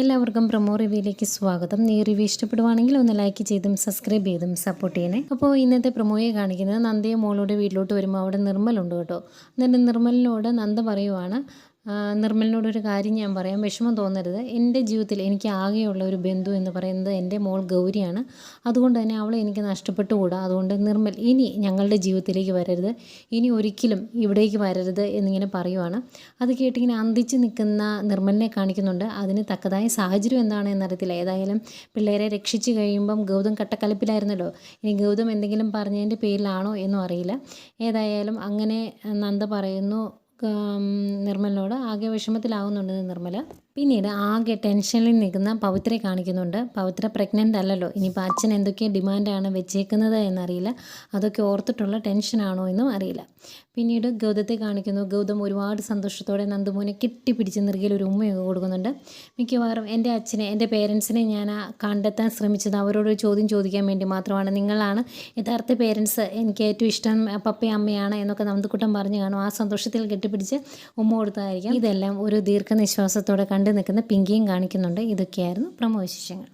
എല്ലാവർക്കും പ്രമോ റിവ്യൂയിലേക്ക് സ്വാഗതം. നീ റിവ്യൂ ഇഷ്ടപ്പെടുവാണെങ്കിൽ ഒന്ന് ലൈക്ക് ചെയ്തും സബ്സ്ക്രൈബ് ചെയ്തും സപ്പോർട്ട് ചെയ്യണേ. അപ്പോൾ ഇന്നത്തെ പ്രമോയെ കാണിക്കുന്നത് നന്ദയെ മോളോട് വീട്ടിലോട്ട് വരുമ്പോൾ അവിടെ നിർമ്മലുണ്ട് കേട്ടോ. എന്നിട്ട് നിർമ്മലിനോട് നന്ദ പറയുവാണ് "ആ, നിർമ്മലിനോട് ഒരു കാര്യം ഞാൻ പറയാം. വിഷമം തോന്നരുത്. എന്റെ ജീവിതത്തിൽ എനിക്ക് ആകെയുള്ള ഒരു ബന്ധു എന്ന് പറയുന്നത് എന്റെ മോൾ ഗൗരിയാണ്. അതുകൊണ്ട് തന്നെ അവളെ എനിക്ക് നഷ്ടപ്പെട്ടുകൂടാ. അതുകൊണ്ട് നിർമ്മൽ ഇനി ഞങ്ങളുടെ ജീവിതത്തിലേക്ക് വരരുത്. ഇനി ഒരിക്കലും ഇവിടേക്ക് വരരുത് എന്നിങ്ങനെ പറയുവാണ്. അത് കേട്ടിങ്ങനെ അന്തിച്ച് നിൽക്കുന്ന നിർമ്മലിനെ കാണിക്കുന്നുണ്ട്. അതിന് തക്കതായ സാഹചര്യം എന്താണ് എന്നറിയത്തില്ല. ഏതായാലും പിള്ളേരെ രക്ഷിച്ചു കഴിയുമ്പം ഗൗതം കട്ടക്കലപ്പിലായിരുന്നല്ലോ. ഇനി ഗൗതം എന്തെങ്കിലും പറഞ്ഞതിന്റെ പേരിലാണോ എന്നും അറിയില്ല. ഏതായാലും അങ്ങനെ നന്ദ പറയുന്നു. നിർമ്മലിനോട് ആകെ വിഷമത്തിലാവുന്നുണ്ട് നിർമ്മല. പിന്നീട് ആകെ ടെൻഷനിൽ നിൽക്കുന്ന പവിത്രയെ കാണിക്കുന്നുണ്ട്. പവിത്ര പ്രഗ്നന്റ് അല്ലല്ലോ. ഇനിയിപ്പോൾ അച്ഛൻ എന്തൊക്കെ ഡിമാൻഡാണ് വെച്ചേക്കുന്നത് എന്നറിയില്ല. അതൊക്കെ ഓർത്തിട്ടുള്ള ടെൻഷനാണോ എന്നും അറിയില്ല. പിന്നീട് ഗൗതത്തെ കാണിക്കുന്നു. ഗൗതം ഒരുപാട് സന്തോഷത്തോടെ നന്ദുമോനെ കെട്ടിപ്പിടിച്ച് നെറുകയിൽ ഒരു ഉമ്മയൊക്കെ കൊടുക്കുന്നുണ്ട്. മിക്കവാറും എന്റെ അച്ഛനെ എന്റെ പേരൻസിനെ ഞാൻ കണ്ടെത്താൻ ശ്രമിച്ചത് അവരോട് ചോദ്യം ചോദിക്കാൻ വേണ്ടി മാത്രമാണ്. നിങ്ങളാണ് യഥാർത്ഥ പേരൻസ് എനിക്ക് ഏറ്റവും ഇഷ്ടം പപ്പയും അമ്മയാണ് എന്നൊക്കെ നന്ദുക്കുട്ടം പറഞ്ഞു കാണും. ആ സന്തോഷത്തിൽ കെട്ടിപ്പിടിച്ച് ഉമ്മ കൊടുത്തതായിരിക്കാം. ഇതെല്ലാം ഒരു ദീർഘനിശ്വാസത്തോടെ കണ്ടു നിൽക്കുന്ന പിങ്കിയും കാണിക്കുന്നുണ്ട്. ഇതൊക്കെയായിരുന്നു പ്രമോ വിശേഷങ്ങൾ